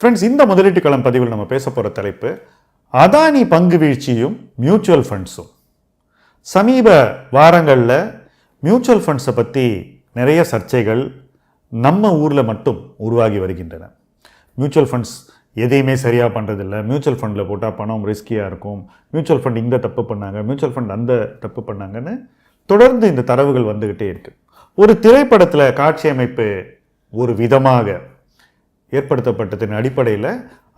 Friends இந்த முதலீட்டு களம் பதிவில் நம்ம பேச போகிற தலைப்பு அதானி பங்கு வீழ்ச்சியும் மியூச்சுவல் ஃபண்ட்ஸும் சமீப வாரங்களில் மியூச்சுவல் ஃபண்ட்ஸை பற்றி நிறைய சர்ச்சைகள் நம்ம ஊரில் மட்டும் உருவாகி வருகின்றன. மியூச்சுவல் ஃபண்ட்ஸ் எதையுமே சரியாக பண்ணுறதில்ல மியூச்சுவல் ஃபண்டில் போட்டால் பணம் ரிஸ்கியாக இருக்கும். மியூச்சுவல் ஃபண்ட் இந்த தப்பு பண்ணாங்க. மியூச்சுவல் ஃபண்ட் அந்த தப்பு பண்ணாங்கன்னு தொடர்ந்து இந்த தரவுகள் வந்துக்கிட்டே இருக்குது ஒரு திரைப்படத்தில் காட்சி அமைப்பு ஒரு விதமாக ஏற்படுத்தப்பட்டதின் அடிப்படையில்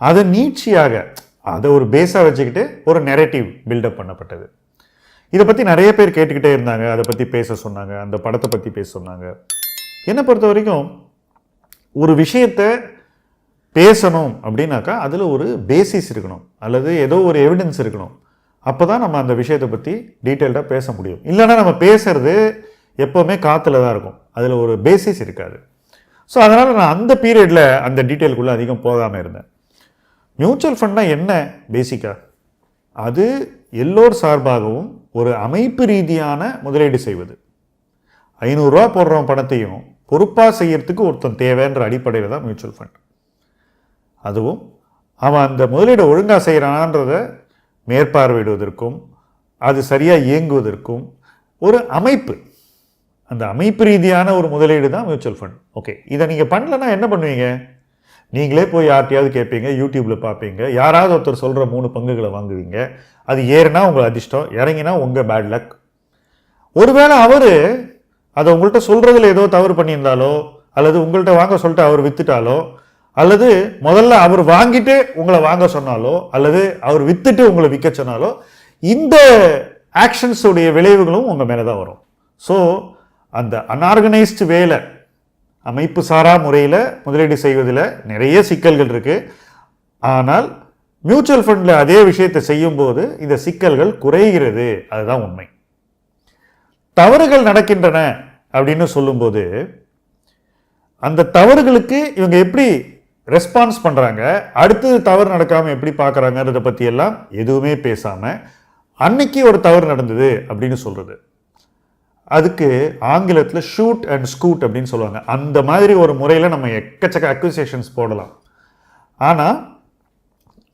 அதை நீட்சியாக அதை ஒரு பேஸாக வச்சுக்கிட்டு ஒரு நெரேட்டிவ் பில்டப் பண்ணப்பட்டது. இதை பற்றி நிறைய பேர் கேட்டுக்கிட்டே இருந்தாங்க. அதை பற்றி பேச சொன்னாங்க. அந்த படத்தை பற்றி பேச சொன்னாங்க. என்னை பொறுத்த வரைக்கும் ஒரு விஷயத்தை பேசணும் அப்படின்னாக்கா அதில் ஒரு பேசிஸ் இருக்கணும். அல்லது ஏதோ ஒரு எவிடன்ஸ் இருக்கணும். அப்போ தான் நம்ம அந்த விஷயத்தை பற்றி டீட்டெயில்டாக பேச முடியும். இல்லைன்னா நம்ம பேசுறது எப்போவுமே காற்றுல தான் இருக்கும். அதில் ஒரு பேசிஸ் இருக்காது. ஸோ அதனால் நான் அந்த பீரியடில் அந்த டீட்டெயிலுக்குள்ளே அதிகம் போகாமல் இருந்தேன். மியூச்சுவல் ஃபண்ட்னா என்ன? பேசிக்காக அது எல்லோர் சார்பாகவும் ஒரு அமைப்பு ரீதியான முதலீடு செய்வது. ஐநூறுரூவா போடுறவன் பணத்தையும் பொறுப்பாக செய்கிறதுக்கு ஒருத்தன் தேவைன்ற அடிப்படையில் தான் மியூச்சுவல் ஃபண்ட் அதுவும் அவன் அந்த முதலீடை ஒழுங்காக செய்கிறானான்றதை மேற்பார்வையிடுவதற்கும் அது சரியாக இயங்குவதற்கும் ஒரு அமைப்பு. அந்த அமைப்பு ரீதியான ஒரு முதலீடு தான் மியூச்சுவல் ஃபண்ட் ஓகே இதை நீங்கள் பண்ணலன்னா என்ன பண்ணுவீங்க? நீங்களே போய் யார்ட்டையாவது கேட்பீங்க யூடியூப்பில் பார்ப்பீங்க யாராவது ஒருத்தர் சொல்கிற மூணு பங்குகளை வாங்குவீங்க. அது ஏறுனா உங்கள் அதிர்ஷ்டம் இறங்கினா உங்கள் பேட் லக் ஒருவேளை அவர் அதை உங்கள்கிட்ட சொல்கிறதுல ஏதோ தவறு பண்ணியிருந்தாலோ அல்லது உங்கள்கிட்ட வாங்க சொல்லிட்டு அவர் வித்துட்டாலோ அல்லது முதல்ல அவர் வாங்கிட்டு உங்களை வாங்க சொன்னாலோ அல்லது அவர் வித்துட்டு உங்களை விற்க சொன்னாலோ இந்த ஆக்ஷன்ஸுடைய விளைவுகளும் உங்கள் மேலே தான் வரும். ஸோ அந்த அன்ஆர்கனைஸ்டு வேலை அமைப்பு சாரா முறையில் முதலீடு செய்வதில் நிறைய சிக்கல்கள் இருக்குது ஆனால் மியூச்சுவல் ஃபண்டில் அதே விஷயத்தை செய்யும்போது இந்த சிக்கல்கள் குறைகிறது. அதுதான் உண்மை. தவறுகள் நடக்கின்றன அப்படின்னு சொல்லும்போது அந்த தவறுகளுக்கு இவங்க எப்படி ரெஸ்பான்ஸ் பண்ணுறாங்க அடுத்தது தவறு நடக்காமல் எப்படி பார்க்குறாங்கன்றதை பற்றியெல்லாம் எதுவுமே பேசாமல் அன்னைக்கு ஒரு தவறு நடந்தது அப்படின்னு சொல்கிறது அதுக்கு ஆங்கிலத்தில் ஷூட் அண்ட் ஸ்கூட் அப்படின்னு சொல்லுவாங்க. அந்த மாதிரி ஒரு முறையில் நம்ம எக்கச்சக்க அக்யூசேஷன்ஸ் போடலாம். ஆனால்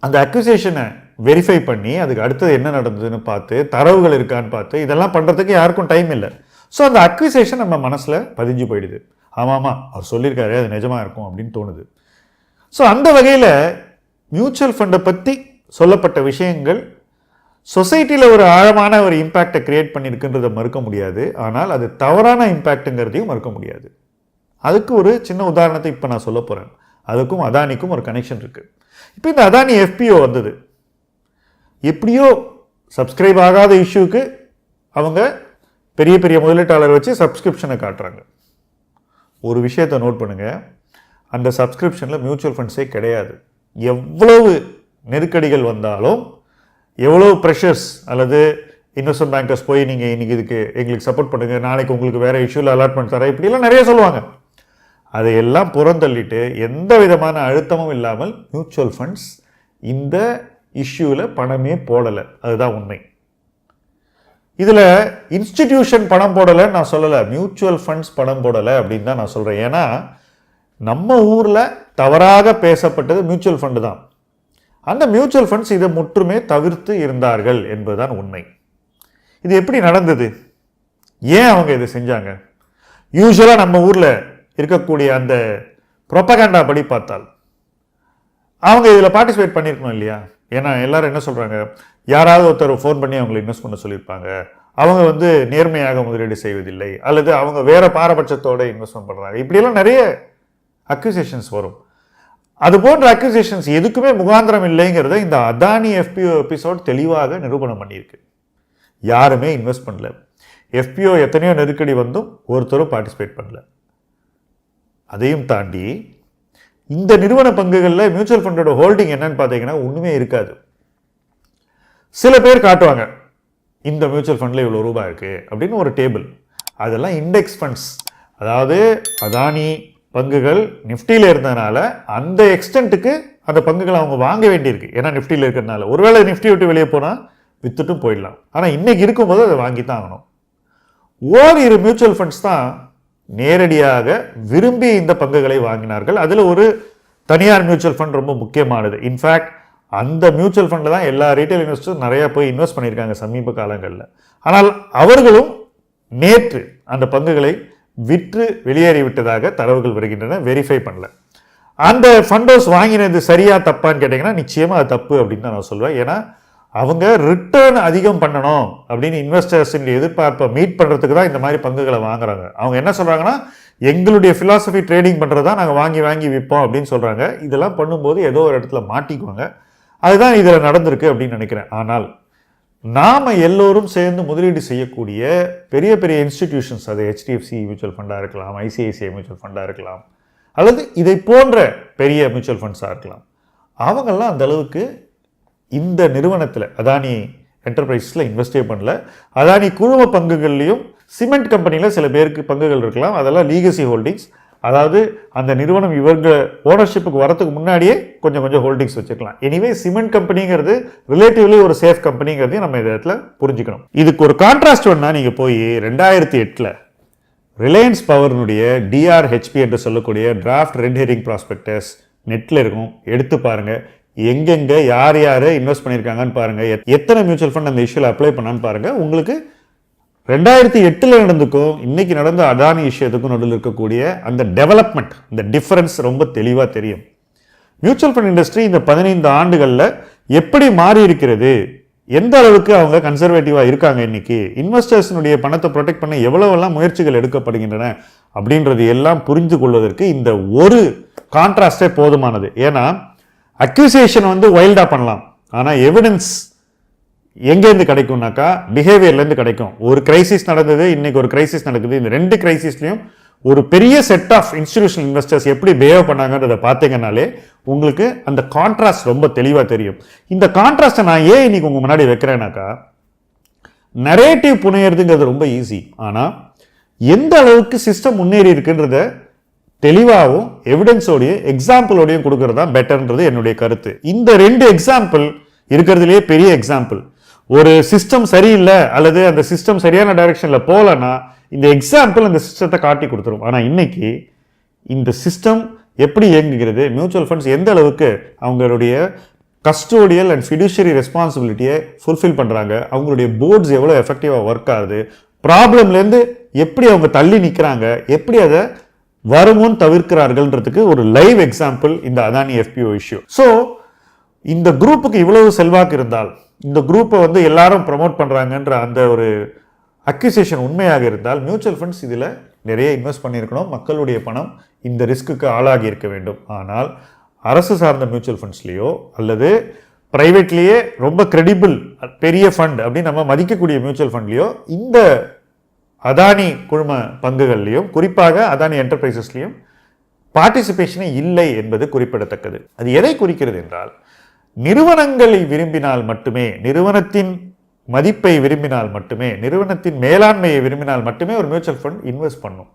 அந்த அக்யூசேஷனை வெரிஃபை பண்ணி அதுக்கு அடுத்தது என்ன நடந்ததுன்னு பார்த்து தரவுகள் இருக்கான்னு பார்த்து இதெல்லாம் பண்ணுறதுக்கு யாருக்கும் டைம் இல்லை. ஸோ அந்த அக்யூசேஷன் நம்ம மனசில் பதிஞ்சு போயிடுது. ஆமாம்மா அவர் சொல்லியிருக்காரு அது நிஜமாக இருக்கும் அப்படின்னு தோணுது. ஸோ அந்த வகையில் மியூச்சுவல் ஃபண்டை பற்றி சொல்லப்பட்ட விஷயங்கள் சொசைட்டியில் ஒரு ஆழமான ஒரு இம்பேக்டை கிரியேட் பண்ணியிருக்குன்றதை மறுக்க முடியாது. ஆனால் அது தவறான இம்பேக்ட்டுங்கிறதையும் மறுக்க முடியாது. அதுக்கு ஒரு சின்ன உதாரணத்தை இப்போ நான் சொல்ல போகிறேன் அதுக்கும் அதானிக்கும் ஒரு கனெக்ஷன் இருக்குது இப்போ இந்த அதானி எஃபிஓ வந்தது. எப்படியோ சப்ஸ்கிரைப் ஆகாத இஷ்யூக்கு அவங்க பெரிய பெரிய முதலீட்டாளர் வச்சு சப்ஸ்கிரிப்ஷனை காட்டுறாங்க. ஒரு விஷயத்தை நோட் பண்ணுங்கள் அந்த சப்ஸ்கிரிப்ஷனில் மியூச்சுவல் ஃபண்ட்ஸே கிடையாது. எவ்வளவு நெருக்கடிகள் வந்தாலும் எவ்வளோ ப்ரெஷர்ஸ் அல்லது இன்வெஸ்ட்மெண்ட் பேங்கர்ஸ் போய் நீங்கள் இன்றைக்கி இதுக்கு எங்களுக்கு சப்போர்ட் பண்ணுங்கள் நாளைக்கு உங்களுக்கு வேறு இஷ்யூவில் அலாட்மெண்ட் தரேன் இப்படிலாம் நிறைய சொல்லுவாங்க. அதையெல்லாம் புறந்தள்ளிட்டு எந்த விதமான அழுத்தமும் இல்லாமல் மியூச்சுவல் ஃபண்ட்ஸ் இந்த இஷ்யூவில் பணமே போடலை. அதுதான் உண்மை. இதில் இன்ஸ்டிடியூஷன் பணம் போடலை நான் சொல்லலை. மியூச்சுவல் ஃபண்ட்ஸ் பணம் போடலை அப்படின்னு தான் நான் சொல்கிறேன் ஏன்னா நம்ம ஊரில் தவறாக பேசப்பட்டது மியூச்சுவல் ஃபண்டு தான். அந்த மியூச்சுவல் ஃபண்ட்ஸ் இதை முற்றுமே தவிர்த்து இருந்தார்கள் என்பதுதான் உண்மை. இது எப்படி நடந்தது? ஏன் அவங்க இதை செஞ்சாங்க? யூஸ்வலாக நம்ம ஊரில் இருக்கக்கூடிய அந்த ப்ரொப்பகண்டா படி பார்த்தால் அவங்க இதில் பார்ட்டிசிபேட் பண்ணியிருக்கணும் இல்லையா? ஏன்னா எல்லாரும் என்ன சொல்கிறாங்க யாராவது ஒருத்தர் ஃபோன் பண்ணி அவங்களை இன்வெஸ்ட் பண்ண சொல்லியிருப்பாங்க. அவங்க வந்து நேர்மையாக முதலீடு செய்வதில்லை. அல்லது அவங்க வேறு பாரபட்சத்தோடு இன்வெஸ்ட்மெண்ட் பண்ணுறாங்க இப்படியெல்லாம் நிறைய அக்யூசேஷன்ஸ் வரும். அது போன்ற அக்யூசேஷன்ஸ் எதுக்குமே முகாந்திரம் இல்லைங்கிறத இந்த அதானி எஃபிஓ எபிசோட் தெளிவாக நிரூபணம் பண்ணியிருக்கு. யாருமே இன்வெஸ்ட் பண்ணல. எஃபிஓ எத்தனையோ நெருக்கடி வந்தும் ஒருத்தரும் பார்ட்டிசிபேட் பண்ணல. அதையும் தாண்டி இந்த நிறுவன பங்குகளில் மியூச்சுவல் ஃபண்டோட ஹோல்டிங் என்னன்னு பார்த்தீங்கன்னா ஒன்றுமே இருக்காது. சில பேர் காட்டுவாங்க இந்த மியூச்சுவல் ஃபண்டில் இவ்வளோ ரூபாய் இருக்குது அப்படின்னு ஒரு டேபிள் அதெல்லாம் இண்டெக்ஸ் ஃபண்ட்ஸ் அதாவது அதானி பங்குகள் நிஃப்டியில் இருந்ததுனால அந்த எக்ஸ்டென்ட்டுக்கு அந்த பங்குகளை அவங்க வாங்க வேண்டியிருக்கு. ஏன்னா நிஃப்டியில் இருக்கிறதுனால. ஒருவேளை நிஃப்டி விட்டு வெளியே போனால் வித்துட்டும் போயிடலாம். ஆனால் இன்னைக்கு இருக்கும்போது அதை வாங்கி தான் ஆகணும். ஓரிரு மியூச்சுவல் ஃபண்ட்ஸ் தான் நேரடியாக விரும்பி இந்த பங்குகளை வாங்கினார்கள். அதில் ஒரு தனியார் மியூச்சுவல் ஃபண்ட் ரொம்ப முக்கியமானது. இன்ஃபேக்ட் அந்த மியூச்சுவல் ஃபண்டில் தான் எல்லா ரீட்டைல் இன்வெஸ்டரும் நிறையா போய் இன்வெஸ்ட் பண்ணியிருக்காங்க சமீப காலங்களில். ஆனால் அவர்களும் நேற்று அந்த பங்குகளை விற்று வெளியேறி விட்டதாக தரவுகள் வருகின்றன. வெரிஃபை பண்ணல. அந்த ஃபண்டோஸ் வாங்கினது சரியாக தப்பான்னு கேட்டிங்கன்னா நிச்சயமாக அது தப்பு அப்படின்னு தான் நான் சொல்லுவேன் ஏன்னா அவங்க ரிட்டர்ன் அதிகம் பண்ணணும் அப்படின்னு இன்வெஸ்டர்ஸின் எதிர்பார்ப்பை மீட் பண்ணுறதுக்கு தான் இந்த மாதிரி பங்குகளை வாங்குறாங்க. அவங்க என்ன சொல்கிறாங்கன்னா எங்களுடைய ஃபிலாசபி ட்ரேடிங் பண்ணுறது தான் நாங்கள் வாங்கி வாங்கி விற்போம் அப்படின்னு சொல்கிறாங்க இதெல்லாம் பண்ணும்போது ஏதோ ஒரு இடத்துல மாட்டிக்குவாங்க. அதுதான் இதில் நடந்திருக்கு அப்படின்னு நினைக்கிறேன். ஆனால் நாம் எல்லோரும் சேர்ந்து முதலீடு செய்யக்கூடிய பெரிய பெரிய இன்ஸ்டிடியூஷன்ஸ் அது ஹெச்டிஎஃப்சி மியூச்சுவல் ஃபண்டாக இருக்கலாம் ஐசிஐசிஐ மியூச்சுவல் ஃபண்டாக இருக்கலாம் அல்லது இதை போன்ற பெரிய மியூச்சுவல் ஃபண்ட்ஸாக இருக்கலாம். அவங்கெல்லாம் அந்த அளவுக்கு இந்த நிறுவனத்தில் அதானி என்டர்பிரைஸில் இன்வெஸ்டே பண்ணல அதானி குழும பங்குகள்லையும் சிமெண்ட் கம்பெனியில் சில பேருக்கு பங்குகள் இருக்கலாம் அதெல்லாம் லீகசி ஹோல்டிங்ஸ் அதாவது அந்த நிறுவனம் இவங்க ஓனர்ஷிப்புக்கு வரத்துக்கு முன்னாடியே கொஞ்சம் கொஞ்சம் ஹோல்டிங்ஸ் வச்சுக்கலாம். எனிவே சிமெண்ட் கம்பெனிங்கிறது ரிலேட்டிவ்லி ஒரு சேஃப் கம்பெனிங்கிறதையும் நம்ம இந்த இடத்துல புரிஞ்சுக்கணும். இதுக்கு ஒரு கான்ட்ராஸ்ட் வேணா நீங்கள் போய் ரெண்டாயிரத்தி எட்டில் ரிலையன்ஸ் பவர்னுடைய டிஆர்ஹெச்பி என்று சொல்லக்கூடிய டிராஃப்ட் ரெட் ஹெரிங் ப்ராஸ்பெக்டஸ் நெட்டில் இருக்கும். எடுத்து பாருங்கள் எங்கெங்கே யார் யார் இன்வெஸ்ட் பண்ணியிருக்காங்கன்னு பாருங்கள் எத்- எத்தனை மியூச்சுவல் ஃபண்ட் அந்த இஷ்யூவில் அப்ளை பண்ணான்னு பாருங்கள் உங்களுக்கு ரெண்டாயிரத்தி எட்டில் நடந்துக்கும் இன்னைக்கு நடந்த அதானி விஷயத்துக்கும் நடுவில் இருக்கக்கூடிய அந்த டெவலப்மெண்ட் இந்த டிஃப்ரென்ஸ் ரொம்ப தெளிவாக தெரியும். மியூச்சுவல் ஃபண்ட் இண்டஸ்ட்ரி இந்த பதினைந்து ஆண்டுகளில் எப்படி மாறி இருக்கிறது? எந்த அளவுக்கு அவங்க கன்சர்வேட்டிவாக இருக்காங்க இன்னைக்கு? இன்வெஸ்டர்ஸினுடைய பணத்தை ப்ரொடெக்ட் பண்ண எவ்வளவெல்லாம் முயற்சிகள் எடுக்கப்படுகின்றன? அப்படின்றது எல்லாம் புரிந்து கொள்வதற்கு இந்த ஒரு கான்ட்ராஸ்டே போதுமானது. ஏன்னா அக்யூசியேஷன் வந்து வைல்டாக பண்ணலாம். ஆனால் எவிடன்ஸ் எங்கேருந்து கிடைக்கும்னாக்கா பிஹேவியர்லேருந்து கிடைக்கும். ஒரு கிரைசிஸ் நடந்தது இன்னைக்கு ஒரு கிரைசிஸ் நடக்குது. இந்த ரெண்டு கிரைசிஸ்லையும் ஒரு பெரிய செட் ஆஃப் இன்ஸ்டிடியூஷனல் இன்வெஸ்டர்ஸ் எப்படி பிஹேவ் பண்ணாங்கன்றதை பார்த்தீங்கன்னாலே உங்களுக்கு அந்த கான்ட்ராஸ்ட் ரொம்ப தெளிவாக தெரியும். இந்த கான்ட்ராஸ்ட்டை நான் ஏன் இன்னைக்கு உங்கள் முன்னாடி வைக்கிறேனாக்கா நரேட்டிவ் புனையிறதுங்கிறது ரொம்ப ஈஸி ஆனால் எந்த அளவுக்கு சிஸ்டம் முன்னேறி இருக்குன்றத தெளிவாகவும் எவிடன்ஸோடையும் எக்ஸாம்பிளோடையும் கொடுக்கறது தான் பெட்டர்ன்றது என்னுடைய கருத்து. இந்த ரெண்டு எக்ஸாம்பிள் இருக்கிறதுலேயே பெரிய எக்ஸாம்பிள் ஒரு சிஸ்டம் சரியில்லை அல்லது அந்த சிஸ்டம் சரியான டைரக்ஷனில் போகலன்னா இந்த எக்ஸாம்பிள் அந்த சிஸ்டத்தை காட்டி கொடுத்துரும். ஆனால் இன்னைக்கு இந்த சிஸ்டம் எப்படி இயங்குகிறது? மியூச்சுவல் ஃபண்ட்ஸ் எந்த அளவுக்கு அவங்களுடைய கஸ்டோடியல் அண்ட் ஃபிடிஷியரி ரெஸ்பான்சிபிலிட்டியை ஃபுல்ஃபில் பண்ணுறாங்க அவங்களுடைய போர்ட்ஸ் எவ்வளோ எஃபெக்டிவாக ஒர்க் ஆகுது? ப்ராப்ளம்லேருந்து எப்படி அவங்க தள்ளி நிற்கிறாங்க எப்படி அதை வருமுன் தவிர்க்கிறார்கள்ன்றதுக்கு ஒரு லைவ் எக்ஸாம்பிள் இந்த அதானி எஃபிஓ இஷ்யூ ஸோ இந்த குரூப்புக்கு இவ்வளவு செல்வாக்கு இருந்தால் இந்த குரூப்பை வந்து எல்லாரும் ப்ரமோட் பண்ணுறாங்கன்ற அந்த ஒரு அக்யூசேஷன் உண்மையாக இருந்தால் மியூச்சுவல் ஃபண்ட்ஸ் இதில் நிறைய இன்வெஸ்ட் பண்ணியிருக்கணும். மக்களுடைய பணம் இந்த ரிஸ்க்குக்கு ஆளாகி இருக்க வேண்டும். ஆனால் அரசு சார்ந்த மியூச்சுவல் ஃபண்ட்ஸ்லேயோ அல்லது ப்ரைவேட்லேயே ரொம்ப கிரெடிபிள் பெரிய ஃபண்ட் அப்படின்னு நம்ம மதிக்கக்கூடிய மியூச்சுவல் ஃபண்ட்லேயோ இந்த அதானி குழும பங்குகள்லையும் குறிப்பாக அதானி என்டர்பிரைசஸ்லையும் பார்ட்டிசிபேஷனே இல்லை என்பது குறிப்பிடத்தக்கது. அது எதை குறிக்கிறது என்றால் நிறுவனங்களை விரும்பினால் மட்டுமே நிறுவனத்தின் மதிப்பை விரும்பினால் மட்டுமே நிறுவனத்தின் மேலாண்மையை விரும்பினால் மட்டுமே ஒரு மியூச்சுவல் ஃபண்ட் இன்வெஸ்ட் பண்ணும்.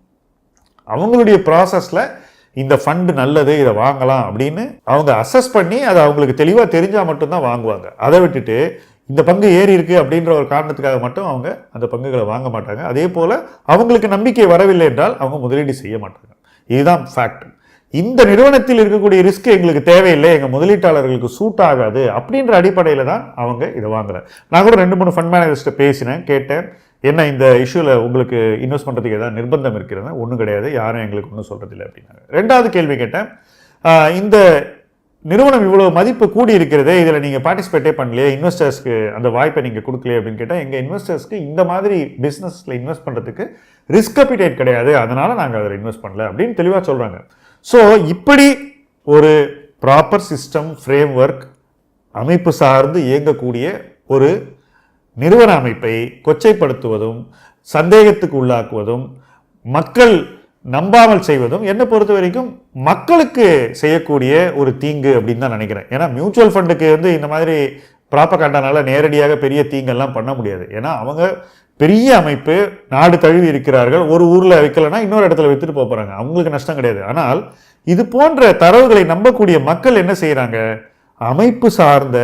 அவங்களுடைய ப்ராசஸில் இந்த ஃபண்டு நல்லது இதை வாங்கலாம் அப்படின்னு அவங்க அசஸ் பண்ணி அது அவங்களுக்கு தெளிவாக தெரிஞ்சால் மட்டும்தான் வாங்குவாங்க. அதை விட்டுட்டு இந்த பங்கு ஏறி இருக்கு அப்படின்ற ஒரு காரணத்துக்காக மட்டும் அவங்க அந்த பங்குகளை வாங்க மாட்டாங்க. அதே போல் அவங்களுக்கு நம்பிக்கை வரவில்லை என்றால் அவங்க முதலீடு செய்ய மாட்டாங்க. இதுதான் ஃபேக்ட் இந்த நிறுவனத்தில் இருக்கக்கூடிய ரிஸ்க் எங்களுக்கு தேவையில்லை எங்கள் முதலீட்டாளர்களுக்கு சூட் ஆகாது அப்படின்ற அடிப்படையில் தான் அவங்க இதை வாங்குறாங்க. நான் கூட ரெண்டு மூணு ஃபண்ட் மேனேஜர்ஸ்ட்ட பேசினேன் கேட்டேன். என்ன இந்த இஷ்யூவில் உங்களுக்கு இன்வெஸ்ட் பண்ணுறதுக்கு ஏதாவது நிர்பந்தம் இருக்கிறது? ஒன்றும் கிடையாது யாரும் எங்களுக்கு ஒன்றும் சொல்கிறதில்லை அப்படின்னாங்க. ரெண்டாவது கேள்வி கேட்டேன். இந்த நிறுவனம் இவ்வளோ மதிப்பு கூடி இருக்கிறதே இதில் நீங்கள் பார்ட்டிசிபேட்டே பண்ணலையே இன்வெஸ்டர்ஸ்க்கு அந்த வாய்ப்பை நீங்கள் கொடுக்கலையே அப்படின்னு கேட்டால் எங்கள் இன்வெஸ்டர்ஸ்க்கு இந்த மாதிரி பிஸ்னஸில் இன்வெஸ்ட் பண்ணுறதுக்கு ரிஸ்க் அப்பிடேட் கிடையாது அதனால் நாங்கள் அதில் இன்வெஸ்ட் பண்ணல அப்படின்னு தெளிவாக சொல்கிறாங்க ஸோ இப்படி ஒரு ப்ராப்பர் சிஸ்டம் ஃப்ரேம் ஒர்க் அமைப்பு சார்ந்து இயங்கக்கூடிய ஒரு நிறுவன அமைப்பை கொச்சைப்படுத்துவதும் சந்தேகத்துக்கு உள்ளாக்குவதும் மக்கள் நம்பாமல் செய்வதும் என்னை பொறுத்த வரைக்கும் மக்களுக்கு செய்யக்கூடிய ஒரு தீங்கு அப்படின்னு தான் நினைக்கிறேன். ஏன்னா மியூச்சுவல் ஃபண்டுக்கு வந்து இந்த மாதிரி ப்ராப்பகாண்டானால நேரடியாக பெரிய தீங்கெல்லாம் பண்ண முடியாது. ஏன்னா அவங்க பெரிய அமைப்பு நாடு தழுவி இருக்கிறார்கள் ஒரு ஊரில் வைக்கலைன்னா இன்னொரு இடத்துல வித்துட்டு போகிறாங்க அவங்களுக்கு நஷ்டம் கிடையாது. ஆனால் இது போன்ற தரவுகளை நம்பக்கூடிய மக்கள் என்ன செய்கிறாங்க அமைப்பு சார்ந்த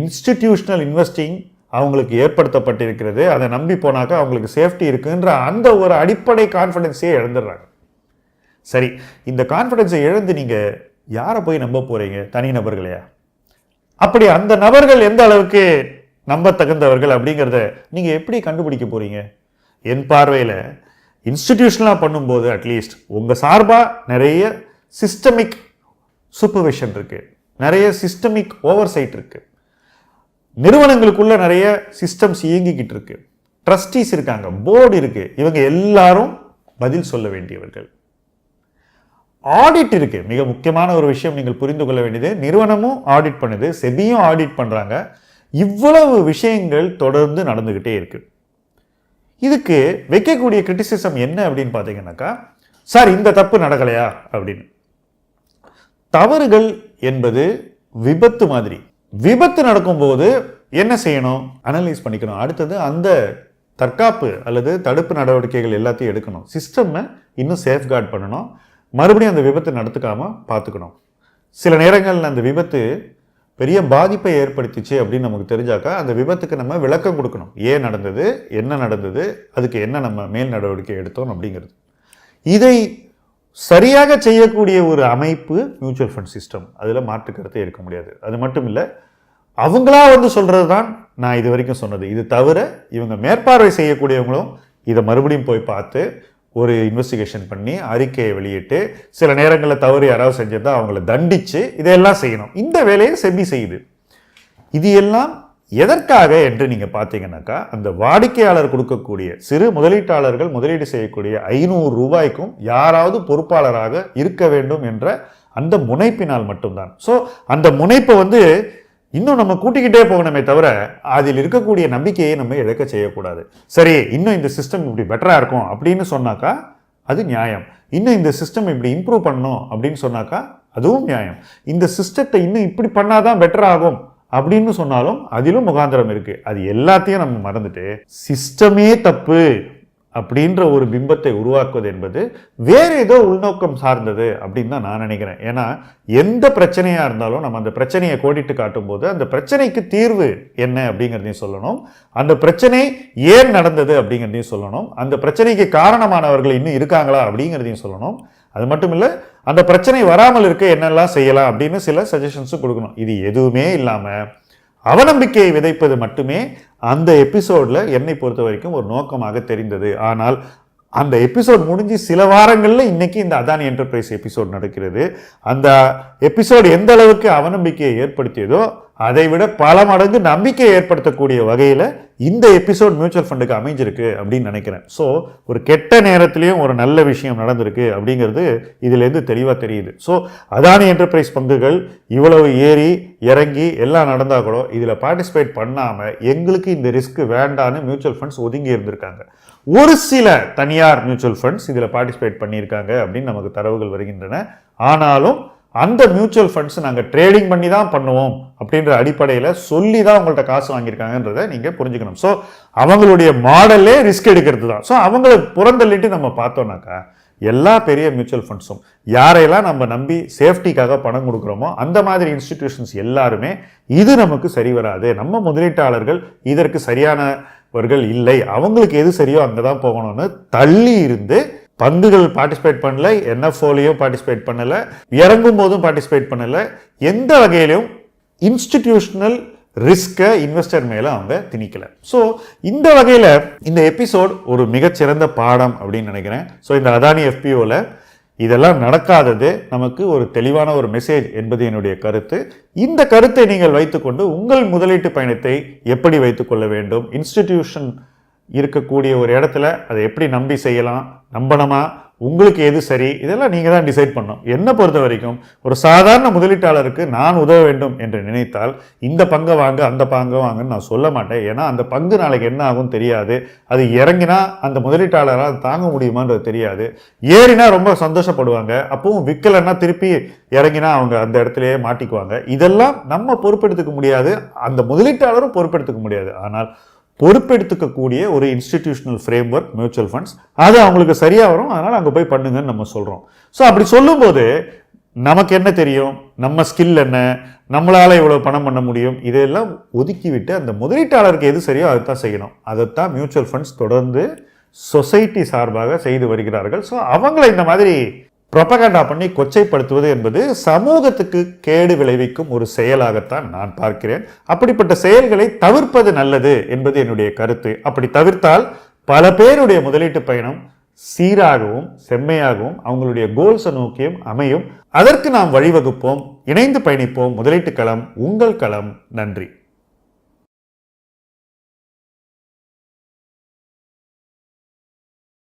இன்ஸ்டிடியூஷனல் இன்வெஸ்டிங் அவங்களுக்கு ஏற்படுத்தப்பட்டிருக்கிறது. அதை நம்பி போனாக்கா அவங்களுக்கு சேஃப்டி இருக்குன்ற அந்த ஒரு அடிப்படை கான்ஃபிடென்ஸையே இழந்துடுறாங்க. சரி இந்த கான்ஃபிடென்ஸை இழந்து நீங்கள் யாரை போய் நம்ப போகிறீங்க தனி நபர்களையா? அப்படி அந்த நபர்கள் எந்த அளவுக்கு நம்ப தகுந்தவர்கள் அப்படிங்கிறத நீங்கள் எப்படி கண்டுபிடிக்க போகிறீங்க என் பார்வையில் இன்ஸ்டிடியூஷனலாக பண்ணும்போது அட்லீஸ்ட் உங்கள் சார்பாக நிறைய சிஸ்டமிக் சூப்பர்விஷன் இருக்குது நிறைய சிஸ்டமிக் ஓவர்சைட் இருக்குது நிறுவனங்களுக்குள்ள நிறைய சிஸ்டம்ஸ் இயங்கிக்கிட்டு இருக்கு. ட்ரஸ்டீஸ் இருக்காங்க போர்டு இருக்கு. இவங்க எல்லாரும் பதில் சொல்ல வேண்டியவர்கள். ஆடிட் இருக்கு. மிக முக்கியமான ஒரு விஷயம் நீங்கள் புரிந்து கொள்ள வேண்டியது நிறுவனமும் ஆடிட் பண்ணுது செபியும் ஆடிட் பண்ணுறாங்க இவ்வளவு விஷயங்கள் தொடர்ந்து நடந்துக்கிட்டே இருக்கு. இதுக்கு வைக்கக்கூடிய கிரிட்டிசிசம் என்ன அப்படின்னு பார்த்தீங்கன்னாக்கா சார் இந்த தப்பு நடக்கலையா? அப்படின்னு. தவறுகள் என்பது விபத்து மாதிரி. விபத்து நடக்கும்போது என்ன செய்யணும்? அனலைஸ் பண்ணிக்கணும். அடுத்தது அந்த தற்காப்பு அல்லது தடுப்பு நடவடிக்கைகள் எல்லாத்தையும் எடுக்கணும். சிஸ்டம்மை இன்னும் சேஃப்கார்ட் பண்ணணும். மறுபடியும் அந்த விபத்து நடத்துக்காமல் பார்த்துக்கணும். சில நேரங்களில் அந்த விபத்து பெரிய பாதிப்பை ஏற்படுத்திச்சு அப்படின்னு நமக்கு தெரிஞ்சாக்கா அந்த விபத்துக்கு நம்ம விளக்கம் கொடுக்கணும். ஏன் நடந்தது? என்ன நடந்தது? அதுக்கு என்ன நம்ம மேல் நடவடிக்கை எடுத்தோம் அப்படிங்கிறது. இதை சரியாக செய்யக்கூடிய ஒரு அமைப்பு மியூச்சுவல் ஃபண்ட் சிஸ்டம் அதில் மாற்று இருக்க முடியாது. அது மட்டும் இல்லை அவங்களா வந்து சொல்கிறது தான் நான் இது வரைக்கும் சொன்னது. இது தவிர இவங்க மேற்பார்வை செய்யக்கூடியவங்களும் இதை மறுபடியும் போய் பார்த்து ஒரு இன்வெஸ்டிகேஷன் பண்ணி அறிக்கையை வெளியிட்டு சில நேரங்களில் தவறு யாராவது செஞ்சிருந்தால் அவங்கள தண்டித்து இதையெல்லாம் செய்யணும். இந்த வேலையை செபி செய்யுது. இது எல்லாம் எதற்காக என்று நீங்கள் பார்த்தீங்கன்னாக்கா அந்த வாடிக்கையாளர் கொடுக்கக்கூடிய சிறு முதலீட்டாளர்கள் முதலீடு செய்யக்கூடிய ஐநூறு ரூபாய்க்கும் யாராவது பொறுப்பாளராக இருக்க வேண்டும் என்ற அந்த முனைப்பினால் மட்டும்தான். ஸோ அந்த முனைப்பை வந்து இன்னும் நம்ம கூட்டிக்கிட்டே போகணுமே தவிர அதில் இருக்கக்கூடிய நம்பிக்கையை நம்ம இழக்க செய்யக்கூடாது. சரி இன்னும் இந்த சிஸ்டம் இப்படி பெட்டராக இருக்கும் அப்படின்னு சொன்னாக்கா அது நியாயம். இன்னும் இந்த சிஸ்டம் இப்படி இம்ப்ரூவ் பண்ணணும் அப்படின்னு சொன்னாக்கா அதுவும் நியாயம். இந்த சிஸ்டத்தை இன்னும் இப்படி பண்ணாதான் பெட்டர் ஆகும் அப்படின்னு சொன்னாலும் அதிலும் முகாந்திரம் இருக்குது அது எல்லாத்தையும் நம்ம மறந்துட்டு சிஸ்டமே தப்பு. அப்படின்ற ஒரு பிம்பத்தை உருவாக்குவது என்பது வேறு ஏதோ உள்நோக்கம் சார்ந்தது அப்படின்னு தான் நான் நினைக்கிறேன். ஏன்னா எந்த பிரச்சனையாக இருந்தாலும் நம்ம அந்த பிரச்சனையை கோடிட்டு காட்டும்போது அந்த பிரச்சனைக்கு தீர்வு என்ன அப்படிங்கிறதையும் சொல்லணும். அந்த பிரச்சனை ஏன் நடந்தது அப்படிங்கிறதையும் சொல்லணும். அந்த பிரச்சனைக்கு காரணமானவர்கள் இன்னும் இருக்காங்களா அப்படிங்கிறதையும் சொல்லணும். அது மட்டும் இல்லை அந்த பிரச்சனை வராமல் இருக்க என்னெல்லாம் செய்யலாம் அப்படின்னு சில சஜஷன்ஸும் கொடுக்கணும். இது எதுவுமே இல்லாமல் அவநம்பிக்கையை விதைப்பது மட்டுமே அந்த எபிசோடில் என்னை பொறுத்த வரைக்கும் ஒரு நோக்கமாக தெரிந்தது. ஆனால் அந்த எபிசோட் முடிஞ்சு சில வாரங்களில் இன்னைக்கு இந்த அதானி என்டர்பிரைஸ் எபிசோட் நடக்கிறது. அந்த எபிசோடு எந்த அளவுக்கு அவநம்பிக்கையை ஏற்படுத்தியதோ அதை விட பல மடங்கு நம்பிக்கை ஏற்படுத்தக்கூடிய வகையில் இந்த எபிசோட் மியூச்சுவல் ஃபண்டுக்கு அமைஞ்சிருக்கு அப்படின்னு நினைக்கிறேன். ஸோ ஒரு கெட்ட நேரத்துலேயும் ஒரு நல்ல விஷயம் நடந்திருக்கு அப்படிங்கிறது இதுலேருந்து தெளிவாக தெரியுது. ஸோ அதானி என்டர்பிரைஸ் பங்குகள் இவ்வளவு ஏறி இறங்கி எல்லாம் நடந்தால் கூட இதில் பார்ட்டிசிபேட் பண்ணாமல் எங்களுக்கு இந்த ரிஸ்க் வேண்டான்னு மியூச்சுவல் ஃபண்ட்ஸ் ஒதுங்கி இருந்திருக்காங்க. ஒரு சில தனியார் மியூச்சுவல் ஃபண்ட்ஸ் இதில் பார்ட்டிசிபேட் பண்ணியிருக்காங்க அப்படின்னு நமக்கு தரவுகள் வருகின்றன. ஆனாலும் அந்த மியூச்சுவல் ஃபண்ட்ஸ் நாங்கள் ட்ரேடிங் பண்ணி தான் பண்ணுவோம் அப்படின்ற அடிப்படையில் சொல்லி தான் உங்கள்கிட்ட காசு வாங்கியிருக்காங்கன்றதை நீங்கள் புரிஞ்சுக்கணும். ஸோ அவங்களுடைய மாடலே ரிஸ்க் எடுக்கிறது தான் ஸோ அவங்கள புறந்தள்ளிட்டு நம்ம பார்த்தோம்னாக்கா எல்லா பெரிய மியூச்சுவல் ஃபண்ட்ஸும் யாரையெல்லாம் நம்ம நம்பி சேஃப்டிக்காக பணம் கொடுக்குறோமோ அந்த மாதிரி இன்ஸ்டிடியூஷன்ஸ் எல்லாருமே இது நமக்கு சரி வராது. நம்ம முதலீட்டாளர்கள் இதற்கு சரியானவர்கள் இல்லை. அவங்களுக்கு எது சரியோ அங்கே தான் போகணும்னு தள்ளி இருந்து பங்குகள் பார்ட்டிசிபேட் பண்ணல என்எஃப்ஓலையும் பார்ட்டிசிபேட் பண்ணல இறங்கும் போதும் பார்ட்டிசிபேட் பண்ணல. எந்த வகையிலும் இன்ஸ்டிடியூஷனல் ரிஸ்க்கை இன்வெஸ்டர் மேலே அவங்க திணிக்கல. ஸோ இந்த வகையில் இந்த எபிசோட் ஒரு மிகச்சிறந்த பாடம் அப்படின்னு நினைக்கிறேன். ஸோ இந்த அதானி எஃபிஓவில் இதெல்லாம் நடக்காதது நமக்கு ஒரு தெளிவான ஒரு மெசேஜ் என்பது என்னுடைய கருத்து. இந்த கருத்தை நீங்கள் வைத்துக்கொண்டு உங்கள் முதலீட்டு பயணத்தை எப்படி வைத்துக்கொள்ள வேண்டும்? இன்ஸ்டிடியூஷன் இருக்கக்கூடிய ஒரு இடத்துல அதை எப்படி நம்பி செய்யலாம் நம்பணுமா உங்களுக்கு எது சரி இதெல்லாம் நீங்கள் தான் டிசைட் பண்ணணும். என்னை பொறுத்த வரைக்கும் ஒரு சாதாரண முதலீட்டாளருக்கு நான் உதவ வேண்டும் என்று நினைத்தால் இந்த பங்கை வாங்க அந்த பங்கை வாங்கன்னு நான் சொல்ல மாட்டேன். ஏன்னா அந்த பங்கு நாளைக்கு என்ன ஆகும் தெரியாது. அது இறங்கினா அந்த முதலீட்டாளரால் தாங்க முடியுமான்றது தெரியாது. ஏறினா ரொம்ப சந்தோஷப்படுவாங்க. அப்பவும் விற்கலைன்னா திருப்பி இறங்கினா அவங்க அந்த இடத்துலையே மாட்டிக்குவாங்க. இதெல்லாம் நம்ம பொறுப்பெடுத்துக்க முடியாது. அந்த முதலீட்டாளரும் பொறுப்பெடுத்துக்க முடியாது. ஆனால் பொறுப்பெடுத்துக்கக்கூடிய ஒரு institutional framework mutual funds அது அவங்களுக்கு சரியாக வரும். அதனால் அங்கே போய் பண்ணுங்கன்னு நம்ம சொல்கிறோம் ஸோ அப்படி சொல்லும்போது நமக்கு என்ன தெரியும்? நம்ம ஸ்கில் என்ன? நம்மளால் இவ்வளோ பணம் பண்ண முடியும்? இதையெல்லாம் ஒதுக்கிவிட்டு அந்த முதலீட்டாளருக்கு எது சரியோ அதை தான் செய்யணும். அதைத்தான் மியூச்சுவல் ஃபண்ட்ஸ் தொடர்ந்து சொசைட்டி சார்பாக செய்து வருகிறார்கள். ஸோ அவங்கள இந்த மாதிரி ப்ரொபகண்டா பண்ணி கொச்சைப்படுத்துவது என்பது சமூகத்துக்கு கேடு விளைவிக்கும் ஒரு செயலாகத்தான் நான் பார்க்கிறேன். அப்படிப்பட்ட செயல்களை தவிர்ப்பது நல்லது என்பது என்னுடைய கருத்து. அப்படி தவிர்த்தால் பல பேருடைய முதலீட்டு பயணம் சீராகவும் செம்மையாகவும் அவங்களுடைய கோல்ஸை நோக்கியும் அமையும். அதற்கு நாம் வழிவகுப்போம் இணைந்து பயணிப்போம். முதலீட்டு களம் உங்கள் களம். நன்றி.